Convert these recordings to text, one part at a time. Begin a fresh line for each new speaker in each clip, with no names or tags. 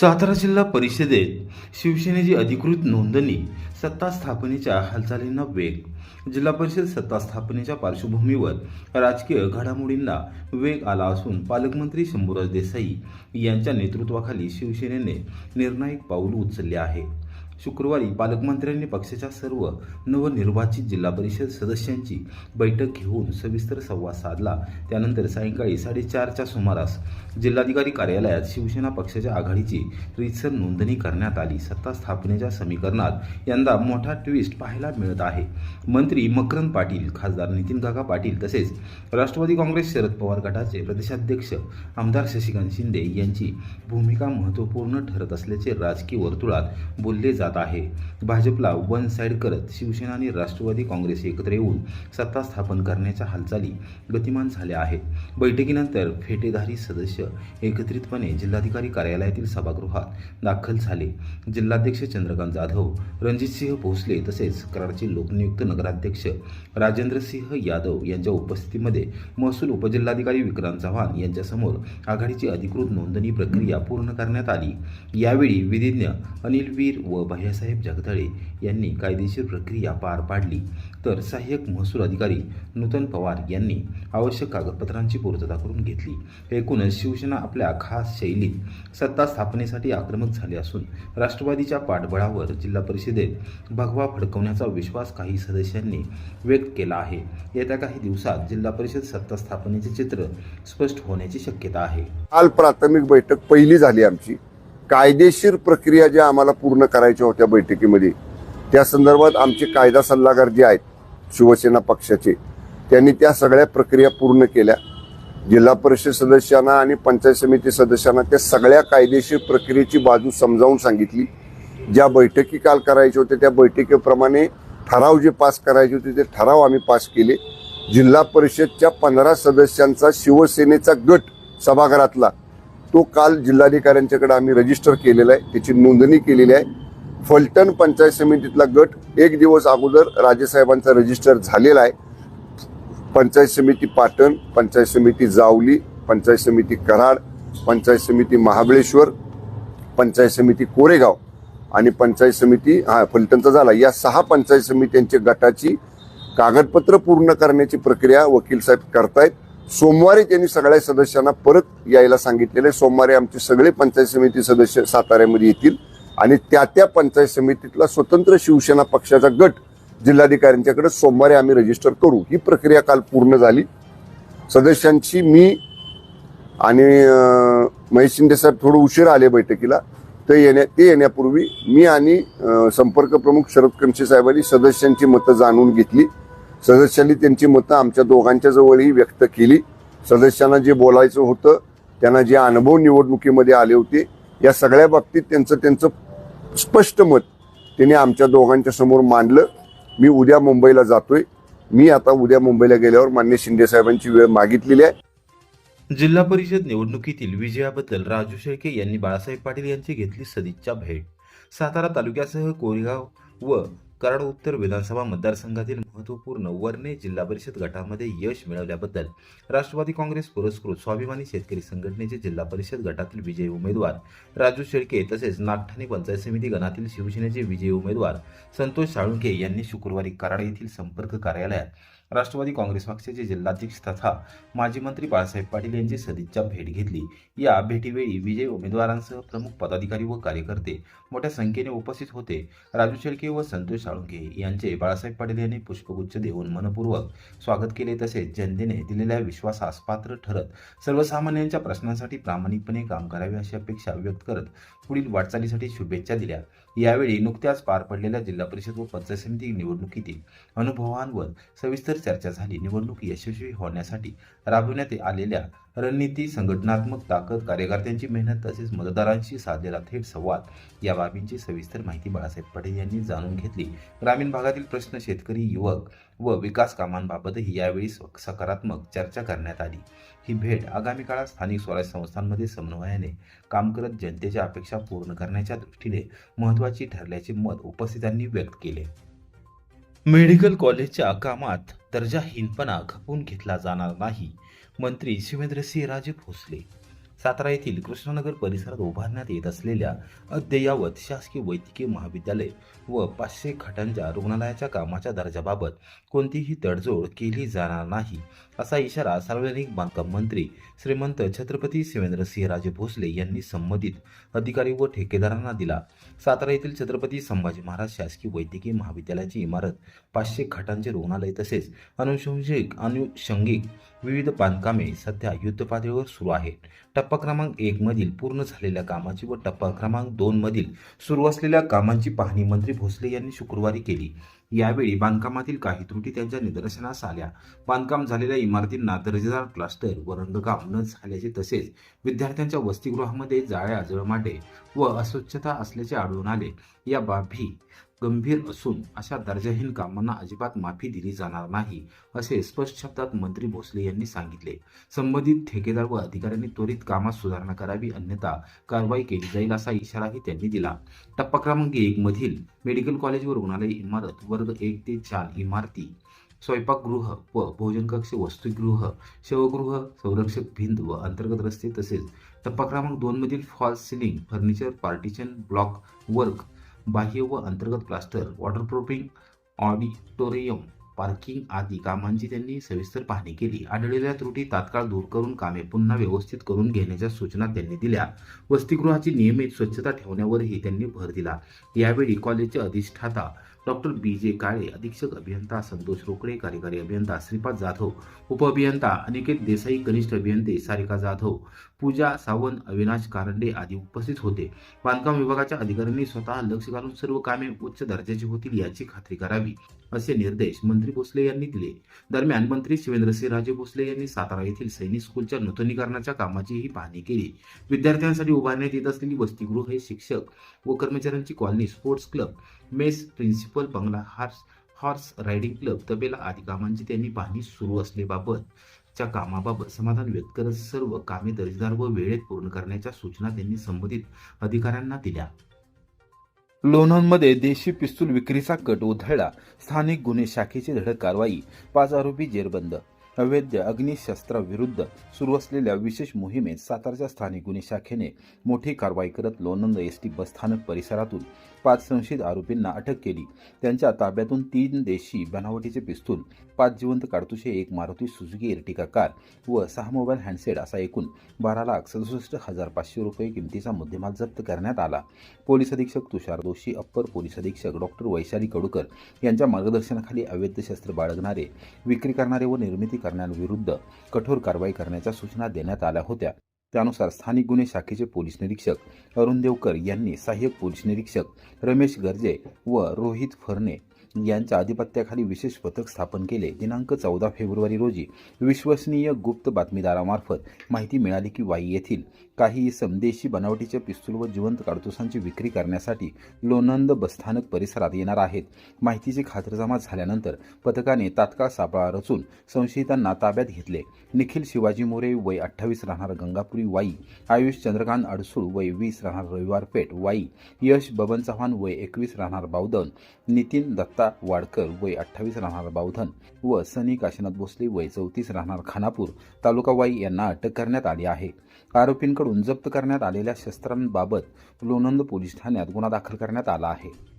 सातारा जिल्हा परिषदेत शिवसेनेची अधिकृत नोंदणी सत्ता स्थापनेच्या हालचालींना वेग. जिल्हा परिषद सत्ता स्थापनेच्या पार्श्वभूमीवर राजकीय घडामोडींना वेग आला असून पालकमंत्री शंभूराज देसाई यांच्या नेतृत्वाखाली शिवसेनेने निर्णायक पाऊल उचलले आहे. शुक्रवारी पालकमंत्र्यांनी पक्षाच्या सर्व नवनिर्वाचित जिल्हा परिषद सदस्यांची बैठक घेऊन सविस्तर संवाद साधला. त्यानंतर सायंकाळी साडेचारच्या सुमारास जिल्हाधिकारी कार्यालयात शिवसेना पक्षाच्या आघाडीची रीतसर नोंदणी करण्यात आली. सत्ता स्थापनेच्या समीकरणात यंदा मोठा ट्विस्ट पाहायला मिळत आहे. मंत्री मकरंद पाटील खासदार नितीन काका पाटील तसेच राष्ट्रवादी काँग्रेस शरद पवार गटाचे प्रदेशाध्यक्ष आमदार शशिकांत शिंदे यांची भूमिका महत्त्वपूर्ण ठरत असल्याचे राजकीय वर्तुळात बोलले जात आहे. भाजपला वन साईड करत शिवसेना आणि राष्ट्रवादी काँग्रेस एकत्र येऊन सत्ता स्थापन करण्याच्या हालचाली गतिमान झाल्या आहेत. बैठकीनंतर फेटेधारी सदस्य एकत्रितपणे जिल्हाधिकारी कार्यालयातील सभागृहात दाखल झाले. जिल्हाध्यक्ष चंद्रकांत जाधव रणजितसिंह भोसले तसेच कराडचे लोकनियुक्त नगराध्यक्ष राजेंद्रसिंह यादव यांच्या उपस्थितीमध्ये महसूल उपजिल्हाधिकारी विक्रांत चव्हाण यांच्यासमोर आघाडीची अधिकृत नोंदणी प्रक्रिया पूर्ण करण्यात आली. यावेळी विधिज्ञ अनिल वीर व भैयासाहेब जगदळे यांनी कायदेशीर प्रक्रिया पार पाडली. तर सहाय्यक महसूल अधिकारी नूतन पवार यांनी आवश्यक कागदपत्रांची पूर्तता करून घेतली. एकूणच शिवसेना आपल्या खास शैलीत सत्ता स्थापनेसाठी आक्रमक झाली असून राष्ट्रवादीच्या पाठबळावर जिल्हा परिषदेत भगवा फडकवण्याचा विश्वास काही सदस्यांनी व्यक्त केला आहे. येत्या काही दिवसात जिल्हा परिषद सत्ता स्थापनेचे चित्र स्पष्ट होण्याची शक्यता आहे.
काल प्राथमिक बैठक पहिली झाली आमची. कायदेशीर प्रक्रिया ज्या आम्हाला पूर्ण करायच्या होत्या बैठकीमध्ये त्या संदर्भात आमचे कायदा सल्लागार जे आहेत शिवसेना पक्षाचे त्यांनी त्या सगळ्या प्रक्रिया पूर्ण केल्या. जिल्हा परिषद सदस्यांना आणि पंचायत समिती सदस्यांना त्या सगळ्या कायदेशीर प्रक्रियेची बाजू समजावून सांगितली. ज्या बैठकी काल करायच्या होत्या त्या बैठकीप्रमाणे ठराव जे पास करायचे होते ते ठराव आम्ही पास केले. जिल्हा परिषदच्या पंधरा सदस्यांचा शिवसेनेचा गट सभागृहातला तो काल जिल्हाधिकाऱ्यांच्याकडे आम्ही रजिस्टर केलेला आहे. त्याची नोंदणी केलेली आहे. फलटण पंचायत समितीतला गट एक दिवस अगोदर राजेसाहेबांचा रजिस्टर झालेला आहे. पंचायत समिती पाटण पंचायत समिती जावली पंचायत समिती कराड पंचायत समिती महाबळेश्वर पंचायत समिती कोरेगाव आणि पंचायत समिती हा फलटणचा झाला. या सहा पंचायत समित्यांच्या गटाची कागदपत्र पूर्ण करण्याची प्रक्रिया वकील साहेब करतायत. सोमवारी त्यांनी सगळ्या सदस्यांना परत यायला सांगितलेले सोमवारी आमचे सगळे पंचायत समिती सदस्य साताऱ्यामध्ये येतील आणि त्या त्या पंचायत समितीतला स्वतंत्र शिवसेना पक्षाचा गट जिल्हाधिकाऱ्यांच्याकडे सोमवारी आम्ही रजिस्टर करू. ही प्रक्रिया काल पूर्ण झाली. सदस्यांची मी आणि महेश शिंदे साहेब थोडं उशीर आले बैठकीला. ते येण्या ते येण्यापूर्वी मी आणि संपर्क प्रमुख शरद कमशे साहेबांनी सदस्यांची मतं जाणून घेतली. सदस्यांनी त्यांची मतं आमच्या दोघांच्या जवळही व्यक्त केली. सदस्यांना जे बोलायचं होतं त्यांना जे अनुभव निवडणुकीमध्ये आले होते या सगळ्या बाबतीत त्यांचं त्यांचं स्पष्ट मत त्यांनी आमच्या दोघांच्या समोर मांडलं. मी उद्या मुंबईला जातोय. मी आता उद्या मुंबईला गेल्यावर मान्य शिंदे साहेबांची वेळ मागितलेली आहे.
जिल्हा परिषद निवडणुकीतील विजयाबद्दल राजू शेळके यांनी बाळासाहेब पाटील यांची घेतली सदिच्छा भेट. सातारा तालुक्यासह कोरेगाव व कराड उत्तर विधानसभा मतदारसंघातील महत्त्वपूर्ण वर्णे जिल्हा परिषद गटामध्ये यश मिळवल्याबद्दल राष्ट्रवादी काँग्रेस पुरस्कृत स्वाभिमानी शेतकरी संघटनेचे जिल्हा परिषद गटातील विजयी उमेदवार राजू शेळके तसेच नागठाणे पंचायत समिती गणातील शिवसेनेचे विजयी उमेदवार संतोष साळुंखे यांनी शुक्रवारी कराड येथील संपर्क कार्यालयात राष्ट्रवादी काँग्रेस पक्षाचे जिल्हाध्यक्ष तथा माजी मंत्री बाळासाहेब पाटील यांची सदिच्छा भेट घेतली. या भेटीवेळी विजयी उमेदवारांसह प्रमुख पदाधिकारी व कार्यकर्ते मोठ्या संख्येने उपस्थित होते. राजू शेळके व संतोष साळुंखे यांचे बाळासाहेब पाटील यांनी पुष्पगुच्छ देऊन मनपूर्वक स्वागत केले तसेच जनतेने दिलेल्या विश्वासास पात्र ठरत सर्वसामान्यांच्या प्रश्नांसाठी प्रामाणिकपणे काम करावे अशी अपेक्षा व्यक्त करत पुढील वाटचालीसाठी शुभेच्छा दिल्या. यावेळी नुकत्याच पार पडलेल्या जिल्हा परिषद व पंचायत समिती निवडणुकीतील अनुभवांवर सविस्तर चर्चा झाली. निवडणूक यशस्वी होण्यासाठी राबविण्यात आलेल्या रणनीती संघटनात्मक ताकद कार्यकर्त्यांची मेहनत तसेच मतदारांशी साधलेला थेट संवाद या बाबींची सविस्तर माहिती बाळासाहेब पटेल यांनी जाणून घेतली. ग्रामीण भागातील प्रश्न शेतकरी युवक व विकास कामांबाबतही यावेळी स- सकारात्मक चर्चा करण्यात आली. ही भेट आगामी काळात स्थानिक स्वराज्य संस्थांमध्ये समन्वयाने काम करत जनतेच्या अपेक्षा पूर्ण करण्याच्या दृष्टीने महत्त्वाची ठरल्याचे मत उपस्थितांनी व्यक्त केले. मेडिकल कॉलेजच्या कामात दर्जाहीनपणा खपवून घेतला जाणार नाही मंत्री शिवेंद्रसिंह राजे भोसले. सातारा येथील कृष्णनगर परिसरात उभारण्यात येत असलेल्या अद्ययावत शासकीय वैद्यकीय महाविद्यालय व पाचशे खाटांच्या रुग्णालयाच्या कामाच्या दर्जाबाबत कोणतीही तडजोड केली जाणार नाही असा इशारा सार्वजनिक बांधकाम मंत्री श्रीमंत छत्रपती शिवेंद्रसिंहराजे भोसले यांनी संबंधित अधिकारी व ठेकेदारांना दिला. सातारा येथील छत्रपती संभाजी महाराज शासकीय वैद्यकीय महाविद्यालयाची इमारत पाचशे खाटांचे रुग्णालय तसेच अनुषंगिक अनुषंगिक विविध बांधकामे सध्या युद्धपातळीवर सुरू आहेत. टप्पा क्रमांक एक मधील पूर्ण झालेल्या कामाची व टप्पा क्रमांक दोन मधील सुरू असलेल्या कामांची पाहणी मंत्री भोसले यांनी शुक्रवारी केली. यावेळी बांधकामातील काही त्रुटी त्यांच्या निदर्शनास आल्या. बांधकाम झालेल्या इमारतींना दर्जेदार प्लास्टर व रंगकाम न झाल्याचे तसेच विद्यार्थ्यांच्या वसतिगृहामध्ये जाळ्या जळमाटे व अस्वच्छता असल्याचे आढळून आले. या बाबी गंभीर असून अशा दर्जाहीन कामांना अजिबात माफी दिली जाणार नाही असे स्पष्ट शब्दात मंत्री भोसले यांनी सांगितले. संबंधित ठेकेदार व अधिकाऱ्यांनी त्वरित कामात सुधारणा करावी अन्यथा कारवाई केली जाईल असा इशाराही त्यांनी दिला. टप्पा क्रमांक एक मधील मेडिकल कॉलेज व रुग्णालय इमारत वर्ग एक ते चार इमारती स्वयंपाकगृह व भोजन कक्ष वसतिगृह शवगृह संरक्षक भिंत व अंतर्गत रस्ते तसेच टप्पा क्रमांक दोन मधील false ceiling furniture partition block work बाह्य व अंतर्गत प्लास्टर वॉटरप्रूफिंग ऑडिटोरियम पार्किंग आदी कामांची त्यांनी सविस्तर पाहणी केली. आढळलेल्या त्रुटी तात्काळ दूर करून कामे पुन्हा व्यवस्थित करून घेण्याच्या सूचना त्यांनी दिल्या. वसतिगृहाची नियमित स्वच्छता ठेवण्यावरही त्यांनी भर दिला. यावेळी कॉलेजचे अधिष्ठाता डॉक्टर बी जे काळे अधीक्षक अभियंता संतोष रोकडे कार्यकारी अभियंता श्रीपाद जाधव उपअभियंता अनिकेत देसाई कनिष्ठ अभियंते सारिका जाधव पूजा सावंत अविनाश कारंडे आदी उपस्थित होते. बांधकाम विभागाच्या अधिकाऱ्यांनी स्वतः लक्ष घालून सर्व कामे उच्च दर्जाची होतील याची खात्री करावी असे निर्देश मंत्री भोसले यांनी दिले. दरम्यान मंत्री शिवेंद्रसिंहराजे भोसले यांनी सातारा येथील सैनिक स्कूलच्या नूतनीकरणाच्या कामाचीही पाहणी केली. विद्यार्थ्यांसाठी उभारण्यात येत असलेली वसतिगृह हे शिक्षक व कर्मचाऱ्यांची colony sports club mess principal बंगला हार्स हॉर्स रायडिंग क्लब तबेला आदी कामांची त्यांनी पाहणी सुरू असलेबाबतच्या कामाबाबत समाधान व्यक्त करत सर्व कामे दर्जेदार व वेळेत पूर्ण करण्याच्या सूचना त्यांनी संबंधित अधिकाऱ्यांना दिल्या. लोणंदमध्ये देशी पिस्तूल विक्रीचा कट उधळला. स्थानिक गुन्हे शाखेची धडक कारवाई पाच आरोपी जेरबंद. अवैध अग्निशस्त्राविरुद्ध सुरू असलेल्या विशेष मोहिमेत सातारच्या स्थानिक गुन्हे शाखेने मोठी कारवाई करत लोणंद एस टी बसस्थानक परिसरातून पाच संशयित आरोपींना अटक केली. त्यांच्या ताब्यातून तीन देशी बनावटीचे पिस्तूल पाच जिवंत काडतुसे एक मारुती सुझुकी एर्टिका कार व सहा मोबाईल हँडसेट असा एकूण बारा लाख सदुसष्ट हजार पाचशे रुपये किमतीचा मुद्देमाल जप्त करण्यात आला. पोलीस अधीक्षक तुषार दोषी अप्पर पोलीस अधीक्षक डॉक्टर वैशाली कडूकर यांच्या मार्गदर्शनाखाली अवैध शस्त्र बाळगणारे विक्री करणारे व निर्मिती करणाऱ्यांविरुद्ध कठोर कारवाई करण्याच्या सूचना देण्यात आल्या होत्या. त्यानुसार स्थानिक गुन्हे शाखेचे पोलीस निरीक्षक अरुण देवकर यांनी सहाय्यक पोलीस निरीक्षक रमेश गर्जे व रोहित फरणे यांच्या अधिपत्याखाली विशेष पथक स्थापन केले. दिनांक चौदा फेब्रुवारी रोजी विश्वसनीय गुप्त बातमीदारामार्फत माहिती मिळाली की वाई येथील काही समदेशी बनावटीच्या पिस्तूल व जिवंत काडतुसांची विक्री करण्यासाठी लोणंद बसस्थानक परिसरात येणार आहेत. माहितीची खातरजमा झाल्यानंतर पथकाने तात्काळ सापळा रचून संशयितांना ताब्यात घेतले. निखिल शिवाजी मोरे वय अठ्ठावीस राहणार गंगापुरी वाई आयुष चंद्रकांत अडसूळ वय वीस राहणार रविवार पेठ वाई यश बबन चव्हाण वय एकवीस राहणार बावधन नितीन दत्ता वाडकर वय अठ्ठावीस राहणार बावधन व सनी काशीनाथ भोसले वय चौतीस राहणार खानापूर तालुका वाई यांना अटक करण्यात आली आहे. आरोपींकडून जप्त करण्यात आलेल्या शस्त्रांबाबत लोणंद पोलीस ठाण्यात गुन्हा दाखल करण्यात आला आहे.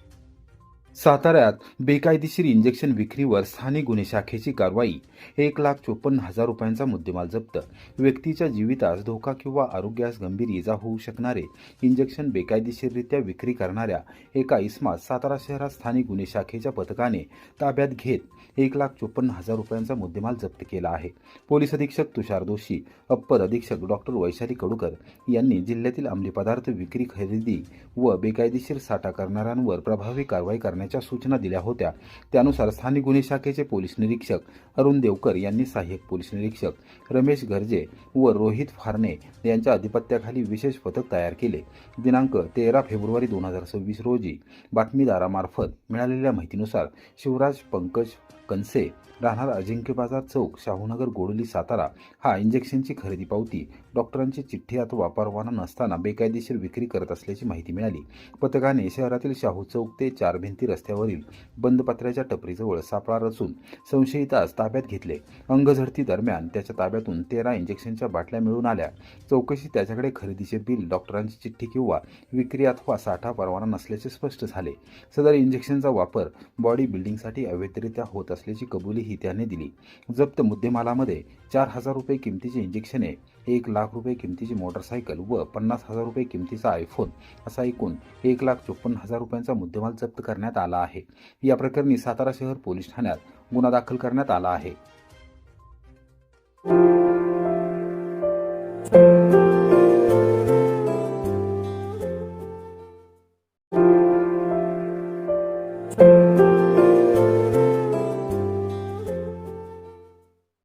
साताऱ्यात बेकायदेशीर इंजेक्शन विक्रीवर स्थानिक गुन्हे शाखेची कारवाई. एक लाख चोपन्न हजार रुपयांचा मुद्देमाल जप्त. व्यक्तीच्या जीवितास धोका किंवा आरोग्यास गंभीर इजा होऊ शकणारे इंजेक्शन बेकायदेशीररित्या विक्री करणाऱ्या एका इस्मात सातारा शहरात स्थानिक गुन्हे शाखेच्या पथकाने ताब्यात घेत एक लाख चोपन्न हजार रुपयांचा मुद्देमाल जप्त केला आहे. पोलीस अधीक्षक तुषार दोषी अप्पर अधीक्षक डॉक्टर वैशाली कडूकर यांनी जिल्ह्यातील अंमली पदार्थ विक्री खरेदी व बेकायदेशीर साठा करणाऱ्यांवर प्रभावी कारवाई करण्याच्या सूचना दिल्या होत्या. त्यानुसार स्थानिक गुन्हे शाखेचे पोलीस निरीक्षक अरुण देवकर यांनी सहाय्यक पोलीस निरीक्षक रमेश गर्जे व रोहित फारणे यांच्या अधिपत्याखाली विशेष पथक तयार केले. दिनांक तेरा फेब्रुवारी दोन हजार सव्वीस रोजी बातमीदारामार्फत मिळालेल्या माहितीनुसार शिवराज पंकज कनसे राहणार अजिंक्य बाजार चौक शाहूनगर गोडोली सातारा हा इंजेक्शनची खरेदी पावती. डॉक्टरांची चिठ्ठी अथवा परवाना नसताना बेकायदेशीर विक्री करत असल्याची माहिती मिळाली. पथकाने शहरातील शाहू चौक ते चार भिंती रस्त्यावरील बंदपत्र्याच्या टपरीजवळ सापळा रचून संशयितास ताब्यात घेतले. अंगझडती दरम्यान त्याच्या ताब्यातून तेरा इंजेक्शनच्या बाटल्या मिळून आल्या. चौकशी त्याच्याकडे खरेदीचे बिल डॉक्टरांची चिठ्ठी किंवा विक्री अथवा साठा परवाना नसल्याचे स्पष्ट झाले. सदर इंजेक्शनचा वापर बॉडी बिल्डिंगसाठी अवैधरित्या होत असल्याची कबुली माहितीही त्याने दिली. जप्त मुद्देमालामध्ये चार हजार रुपये किमतीची इंजेक्शने एक लाख रुपये किमतीची मोटरसायकल व पन्नास हजार रुपये किमतीचा आयफोन असा एकूण एक लाख चोपन्न हजार रुपयांचा मुद्देमाल जप्त करण्यात आला आहे. या प्रकरणी सातारा शहर पोलीस ठाण्यात गुन्हा दाखल करण्यात आला आहे.